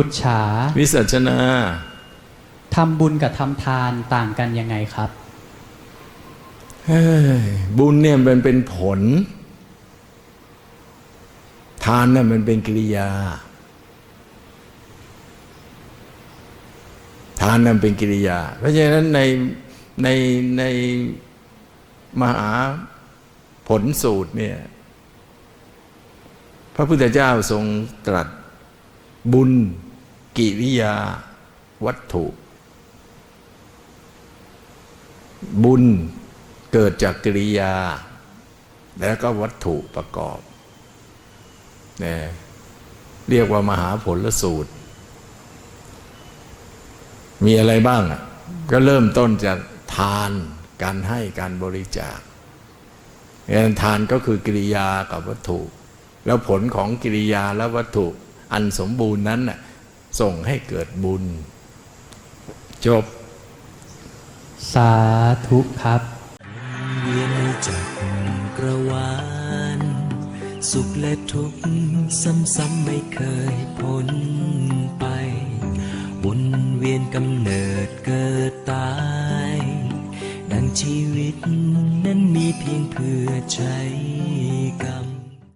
ปุจฉา วิสัชนาทำบุญกับทำทานต่างกันยังไงครับเฮ้ยบุญเนี่ยมันเป็นผล ทานน่ะมันเป็นกิริยา ทานนั้นเป็นกิริยา เพราะฉะนั้นในในในมหาผลสูตรเนี่ยพระพุทธเจ้าทรงตรัสบุญ กิริยาวัตถุ บุญเกิดจากกิริยา แล้วก็วัตถุประกอบเนี่ยเรียกว่ามหาผลสูตร มีอะไรบ้าง ก็เริ่มต้นจากทานการให้การบริจาคการทานก็คือกิริยากับวัตถุ แล้วผลของกิริยาและวัตถุอันสมบูรณ์นั้นน่ะ ส่งให้เกิดบุญ จบ สาธุครับเวียนจักกระวานสุขและทุกข์ซ้ำๆไม่เคยพ้นไป วนเวียนกำเนิดเกิดตาย ดังชีวิตนั้นมีเพียงเพื่อใช้กรรม